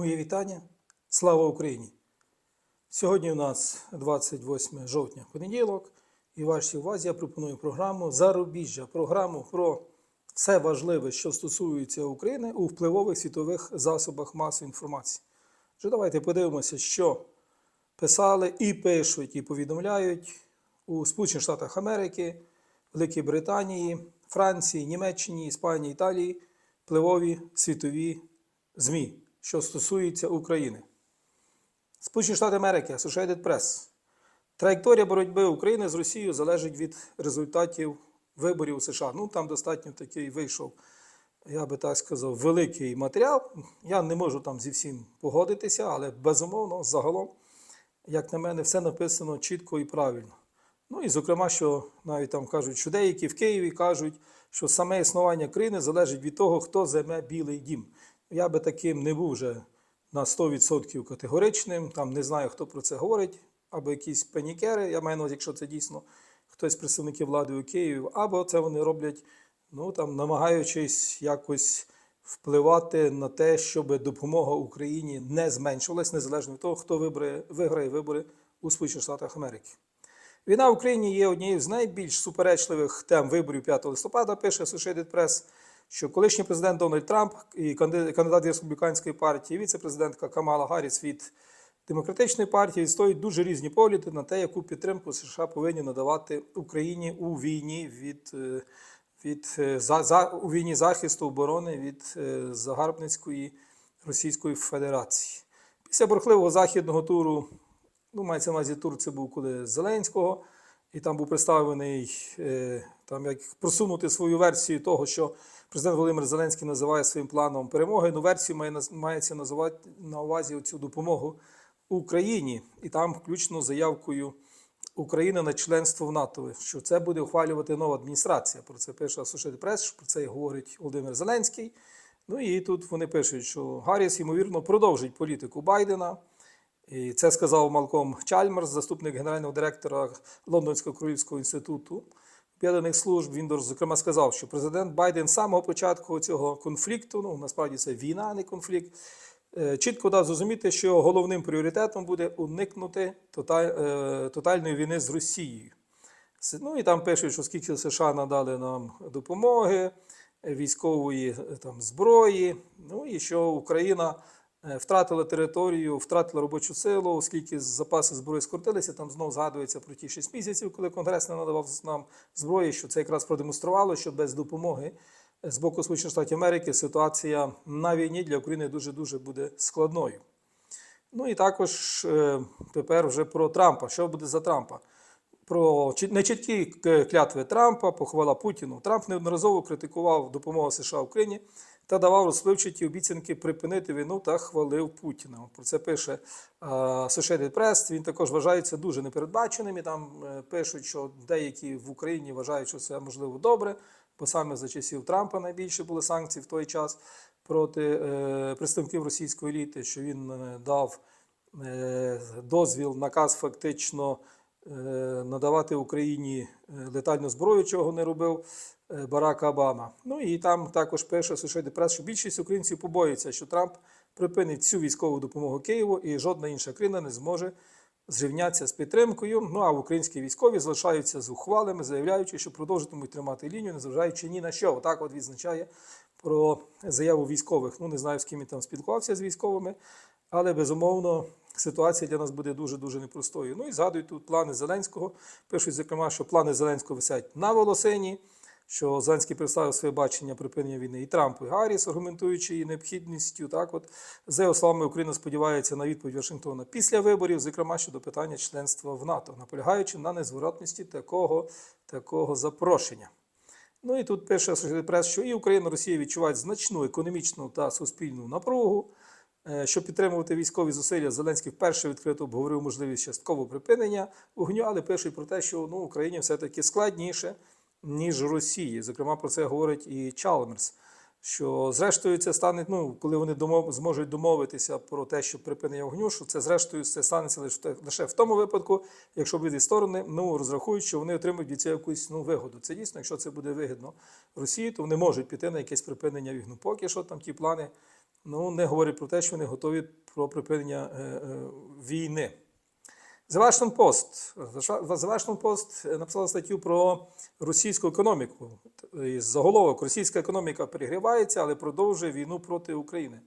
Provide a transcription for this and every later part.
Моє вітання. Слава Україні! Сьогодні у нас 28 жовтня, понеділок, і вашій увазі я пропоную програму Зарубіжжя, програму про все важливе, що стосується України у впливових світових засобах масової інформації. Вже давайте подивимося, що писали і пишуть, і повідомляють у Сполучених Штатах Америки, Великій Британії, Франції, Німеччині, Іспанії, Італії впливові світові ЗМІ, що стосуються України. Сполучені Штати Америки, Associated Press. Траєкторія боротьби України з Росією залежить від результатів виборів у США. Ну, там достатньо такий вийшов, я би так сказав, великий матеріал. Я не можу там зі всім погодитися, але безумовно, загалом, як на мене, все написано чітко і правильно. Ну і зокрема, що навіть там кажуть, що деякі в Києві кажуть, що саме існування країни залежить від того, хто займе Білий дім. Я би таким не був вже на 100% категоричним. Там не знаю, хто про це говорить, або якісь панікери. Я маю на увазі, якщо це дійсно хтось з представників влади у Києві, або це вони роблять, ну там намагаючись якось впливати на те, щоб допомога Україні не зменшувалась, незалежно від того, хто вибере, виграє вибори у Сполучених Штатах Америки. Війна в Україні є однією з найбільш суперечливих тем виборів 5 листопада, пише Associated Press, що колишній президент Дональд Трамп і кандидат республіканської партії, віце-президентка Камала Гарріс від демократичної партії відстоюють дуже різні погляди на те, яку підтримку США повинні надавати Україні у війні від, е, від е, за, за у війні захисту оборони від е, загарбницької Російської Федерації. Після бурхливого західного туру Ну, мається на увазі тур, це був коли Зеленського, і там був представлений е, там як просунути свою версію того, що президент Володимир Зеленський називає своїм планом перемоги. Ну, версію має мається називати на увазі цю допомогу Україні, і там включно заявкою України на членство в НАТО, що це буде ухвалювати нова адміністрація. Про це пише Associated Press, про це говорить Володимир Зеленський. Ну і тут вони пишуть, що Гарріс, ймовірно, продовжить політику Байдена. І це сказав Малком Чальмерс, заступник генерального директора Лондонського королівського інституту об'єднаних служб. Він зокрема сказав, що президент Байден з самого початку цього конфлікту, ну насправді це війна, а не конфлікт, е, чітко дав зрозуміти, що головним пріоритетом буде уникнути е, тотальної війни з Росією. Ну і там пишуть, що скільки США надали нам допомоги, військової е, там, зброї, ну і що Україна е, втратила територію, втратила робочу силу, оскільки запаси зброї скоротилися. Там знову згадується про ті 6 місяців, коли Конгрес не надавав нам зброї, що це якраз продемонструвало, що без допомоги з боку Сполучених Штатів Америки ситуація на війні для України дуже-дуже буде складною. Ну і також е, тепер вже про Трампа. Що буде за Трампа? Про нечіткі клятви Трампа, похвала Путіну. Трамп неодноразово критикував допомогу США Україні та давав розпливчаті обіцянки припинити війну та хвалив Путіна. Про це пише Associated Press. Він також вважається дуже непередбаченим. І там е, пишуть, що деякі в Україні вважають, що це можливо добре, бо саме за часів Трампа найбільше були санкції в той час проти е, представників російської еліти, що він е, дав дозвіл, наказ фактично надавати Україні е, летальну зброю, чого не робив е, Барак Обама. Ну і там також пише Associated Press, що більшість українців побоюється, що Трамп припинить цю військову допомогу Києву і жодна інша країна не зможе зрівнятися з підтримкою. Ну а українські військові залишаються зухвалими, заявляючи, що продовжитимуть тримати лінію, незважаючи ні на що. Отак от відзначає про заяву військових. Ну не знаю, з ким він там спілкувався з військовими, але безумовно ситуація для нас буде дуже дуже непростою. Ну і згадують тут плани Зеленського. Пишуть, зокрема, що плани Зеленського висять на волосині. Що Зеленський представив своє бачення припинення війни і Трампу, і Гарріс, аргументуючи її необхідністю. Так, от за його словами, Україна сподівається на відповідь Вашингтона після виборів, зокрема щодо питання членства в НАТО, наполягаючи на незворотності такого, такого запрошення. Ну і тут пише Press, що і Україна, і Росія відчувають значну економічну та суспільну напругу. Е, Щоб підтримувати військові зусилля, Зеленський вперше відкрито обговорив можливість часткового припинення вогню, але пишуть про те, що ну, Україні все-таки складніше, ніж Росії. Зокрема, про це говорить і Чалмерс. Що зрештою це стане, ну коли вони домов, зможуть домовитися про те, що припинення вогню, що це зрештою це станеться лише, лише в тому випадку, якщо обидві сторони ну розрахують, що вони отримують від цього якусь ну вигоду. Це дійсно, якщо це буде вигідно Росії, то вони можуть піти на якесь припинення вогню. Поки що там ті плани ну, не говорять про те, що вони готові про припинення е, е, війни. The Washington Post. The Washington Post написала статтю про російську економіку. І Заголовок російська економіка перегрівається, але продовжує війну проти України.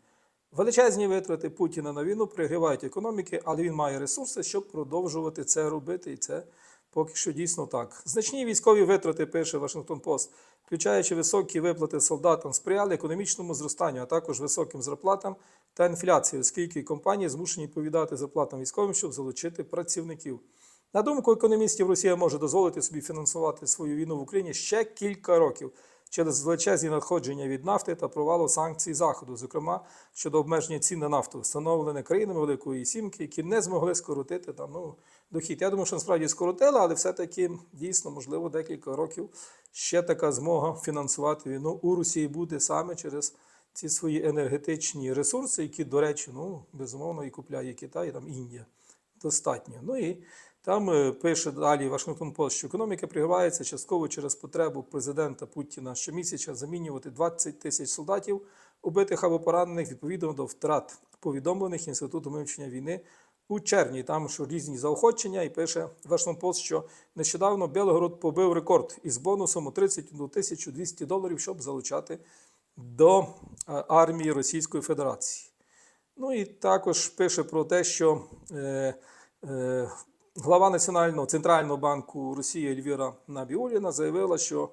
Величезні витрати Путіна на війну перегрівають економіки, але він має ресурси, щоб продовжувати це робити. І це поки що дійсно так. Значні військові витрати, пише Вашингтон Пост, включаючи високі виплати солдатам, сприяли економічному зростанню, а також високим зарплатам та інфляції, оскільки компанії змушені відповідати зарплатам військовим, щоб залучити працівників. На думку економістів, Росія може дозволити собі фінансувати свою війну в Україні ще кілька років через величезні надходження від нафти та провалу санкцій Заходу, зокрема щодо обмеження цін на нафту, встановлене країнами Великої Сімки, які не змогли скоротити там ну, дохід. Я думаю, що насправді скоротили, але все-таки дійсно, можливо, декілька років ще така змога фінансувати війну у Росії буде саме через ці свої енергетичні ресурси, які, до речі, ну, безумовно, і купляє Китай, і там Індія. Достатньо. Ну і там е, пише далі Вашингтон Пост, що економіка пригрівається частково через потребу президента Путіна щомісяця замінювати 20 тисяч солдатів, убитих або поранених відповідно до втрат, повідомлених Інститутом вивчення війни у червні. Там що різні заохочення, і пише Вашингтон Пост, що нещодавно Білгород побив рекорд із бонусом у 31 тисячу 200 доларів, щоб залучати до е, армії Російської Федерації. Ну і також пише про те, що е, е, глава Національного центрального банку Росії Ельвіра Набіуліна заявила, що е,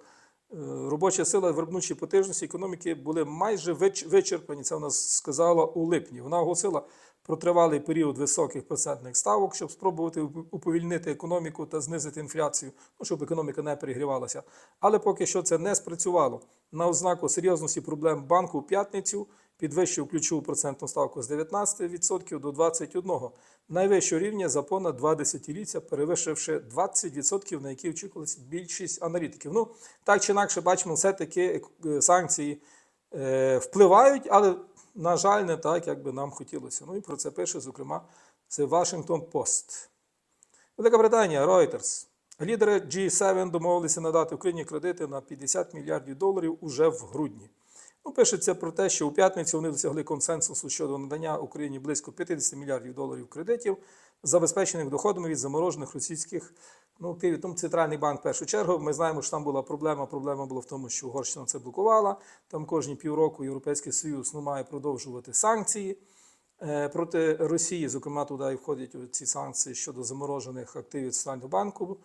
робоча сила виробничої потужності економіки були майже вич- вичерпані. Це вона сказала у липні. Вона оголосила про тривалий період високих процентних ставок, щоб спробувати уповільнити економіку та знизити інфляцію, ну, щоб економіка не перегрівалася. Але поки що це не спрацювало. На ознаку серйозності проблем банку у п'ятницю підвищив ключову процентну ставку з 19% до 21%, найвищого рівня за понад два десятиліття, перевищивши 20%, на які очікувалася більшість аналітиків. Ну, так чи інакше, бачимо, все-таки е, санкції е, впливають, але, на жаль, не так, як би нам хотілося. Ну і про це пише, зокрема, це Washington Post. Велика Британія, Reuters. Лідери G7 домовилися надати Україні кредити на 50 мільярдів доларів уже в грудні. Ну, пишеться про те, що у п'ятницю вони досягли консенсусу щодо надання Україні близько 50 мільярдів доларів кредитів, забезпечених доходами від заморожених російських ну, активів. Тому центральний банк в першу чергу. Ми знаємо, що там була проблема. Проблема була в тому, що Угорщина це блокувала. Там кожні півроку Європейський Союз ну, має продовжувати санкції. Е, Проти Росії, зокрема, туди входять ці санкції щодо заморожених активів Центрального банку.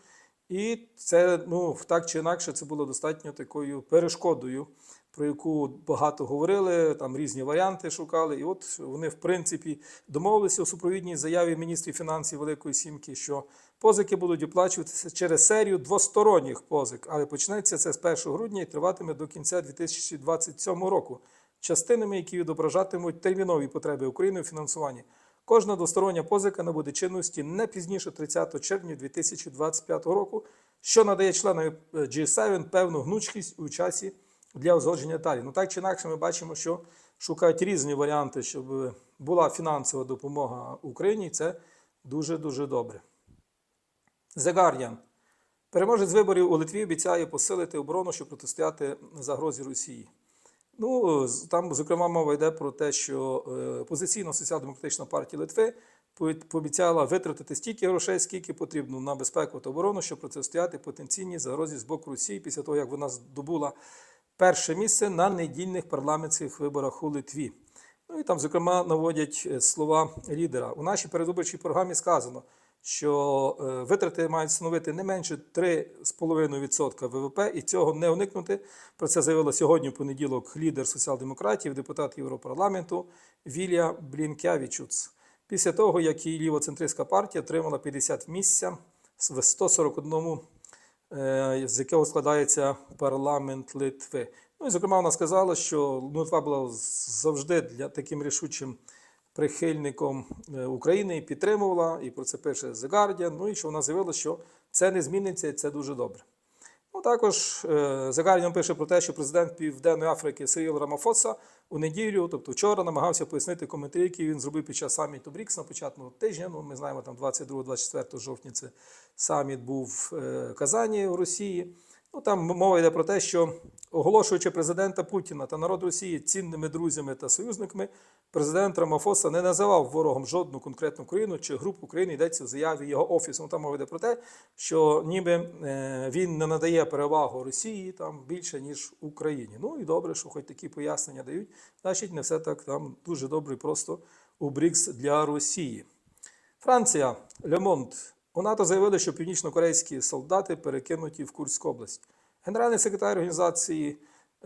І це, ну, так чи інакше, це було достатньо такою перешкодою, про яку багато говорили, там різні варіанти шукали. І от вони, в принципі, домовилися у супровідній заяві міністрів фінансів Великої Сімки, що позики будуть оплачуватися через серію двосторонніх позик, але почнеться це з 1 грудня і триватиме до кінця 2027 року, частинами, які відображатимуть термінові потреби України у фінансуванні. Кожна двостороння позика набуде чинності не пізніше 30 червня 2025 року, що надає членам G7 певну гнучкість у часі для узгодження деталі. Ну так чи інакше, ми бачимо, що шукають різні варіанти, щоб була фінансова допомога Україні. Це дуже дуже добре. The Guardian. Переможець виборів у Литві обіцяє посилити оборону, щоб протистояти загрозі Росії. Ну, там, зокрема, мова йде про те, що е, опозиційна соціал-демократична партія Литви пообіцяла витратити стільки грошей, скільки потрібно на безпеку та оборону, щоб протистояти потенційній загрозі з боку Росії після того, як вона здобула перше місце на недільних парламентських виборах у Литві. Ну і там, зокрема, наводять е, слова лідера. У нашій передвиборчій програмі сказано, що е, витрати мають становити не менше 3,5% ВВП, і цього не уникнути. Про це заявила сьогодні в понеділок лідер соціал-демократів, депутат Європарламенту Вілія Блінкявічуц. Після того, як її лівоцентристська партія отримала 50 місця з 141 е, з якого складається парламент Литви. Ну і зокрема, вона сказала, що Литва була завжди для таким рішучим прихильником е, України і підтримувала, і про це пише The Guardian, Ну і що вона заявила, що це не зміниться, і це дуже добре. Ну, також е, The Guardian пише про те, що президент Південної Африки Сиріл Рамафоса у неділю, тобто вчора, намагався пояснити коментарі, які він зробив під час саміту БРІКС на початку тижня. Ну, ми знаємо, там 22-24 жовтня це саміт був е, в Казані у Росії. Ну, там мова йде про те, що оголошуючи президента Путіна та народ Росії цінними друзями та союзниками, президент Рамафоса не називав ворогом жодну конкретну країну чи групу країн йдеться в заяві його офісу. Ну, Там мова йде про те, що ніби е, він не надає перевагу Росії там більше ніж Україні. Ну і добре, що хоч такі пояснення дають. Значить, не все так там дуже добре і просто у БРІКС для Росії. Франція, Лемонт. У НАТО заявили, що північно-корейські солдати перекинуті в Курську область. Генеральний секретар організації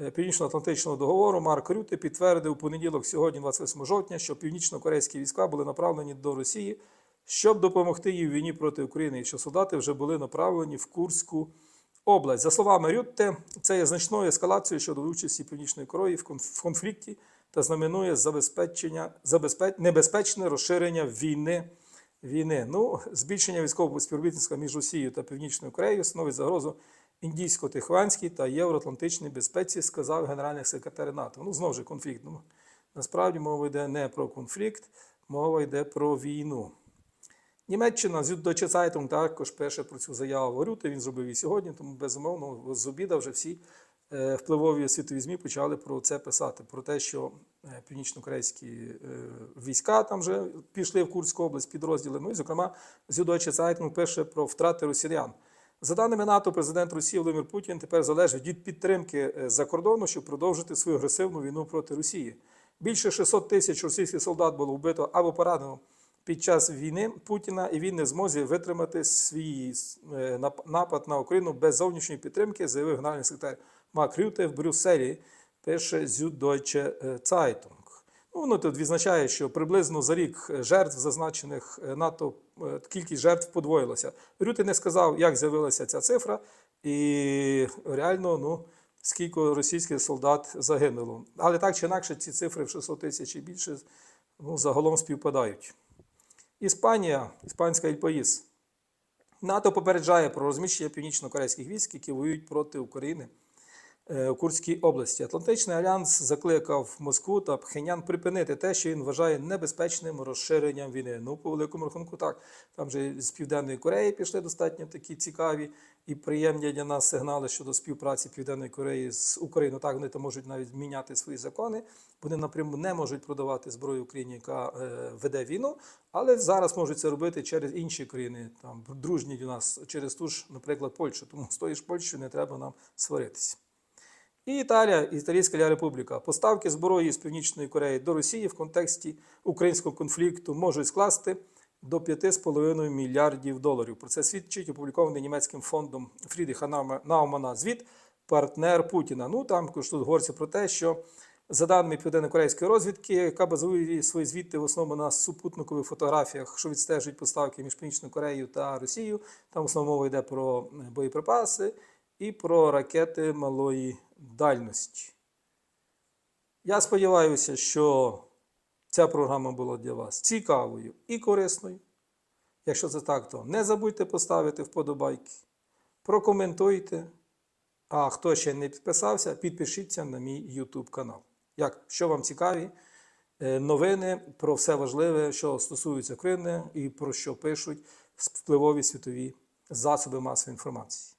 е, Північно-Атлантичного договору Марк Рюте підтвердив у понеділок, сьогодні, 28 жовтня, що північно-корейські війська були направлені до Росії, щоб допомогти їй у війні проти України, і що солдати вже були направлені в Курську область. За словами Рютте, це є значною ескалацією щодо участі Північної Кореї в в конфлікті та знаменує забезпечення, забезпеч, небезпечне розширення війни. Війни. Ну, збільшення військового співробітництва між Росією та Північною Кореєю становить загрозу індійсько-тихванській та євроатлантичній безпеці, сказав генеральний секретар НАТО. Ну, знову ж конфлікт. Ну, насправді мова йде не про конфлікт, мова йде про війну. Німеччина з Deutsche також пише про цю заяву Рюте. Він зробив її сьогодні, тому безумовно з обіда вже всі е, впливові світові ЗМІ почали про це писати. Про те, що північно-корейські е, війська там вже пішли в Курську область, підрозділи. Ну і, зокрема, з Deutsche Zeitung пише про втрати росіян. За даними НАТО, президент Росії Володимир Путін тепер залежить від підтримки е, за кордону, щоб продовжити свою агресивну війну проти Росії. Більше 600 тисяч російських солдат було вбито або поранено під час війни Путіна, і він не зможе витримати свій е, напад на Україну без зовнішньої підтримки, заявив генеральний секретар Мак Рюте в Брюсселі, пише Süddeutsche Zeitung. Ну, воно тут відзначає, що приблизно за рік жертв, зазначених е, НАТО, е, кількість жертв подвоїлася. Рюте не сказав, як з'явилася ця цифра, і реально, ну, скільки російських солдат загинуло. Але так чи інакше, ці цифри в 600 тисяч і більше ну, загалом співпадають. Іспанія, іспанська Ільпаїс. НАТО попереджає про розміщення північно-корейських військ, які воюють проти України е, у Курській області. Атлантичний альянс закликав Москву та Пхенян припинити те, що він вважає небезпечним розширенням війни. Ну, по великому рахунку, так. Там же з Південної Кореї пішли достатньо такі цікаві і приємні для нас сигнали щодо співпраці Південної Кореї з Україною. Так, вони там можуть навіть міняти свої закони. Вони напряму не можуть продавати зброю Україні, яка е, веде війну, але зараз можуть це робити через інші країни, там дружні до нас, через ту ж, наприклад, Польщу. Тому з тої ж Польщею не треба нам сваритися. І Італія, Італійська Республіка. Поставки зброї з Північної Кореї до Росії в контексті українського конфлікту можуть скласти до 5,5 мільярдів доларів. Про це свідчить опублікований німецьким фондом Фрідріха Наумана звіт партнер Путіна. Ну там також тут говориться про те, що за даними південно-корейської розвідки, яка базує свої звіти в основному на супутникових фотографіях, що відстежують поставки між Північною Кореєю та Росією. Там в мова йде про е, боєприпаси і про ракети малої дальності. Я сподіваюся, що ця програма була для вас цікавою і корисною. Якщо це так, то не забудьте поставити вподобайки, прокоментуйте. А хто ще не підписався, підпишіться на мій YouTube канал. Як, що вам цікаві е, новини про все важливе, що стосується України і про що пишуть впливові світові засоби масової інформації.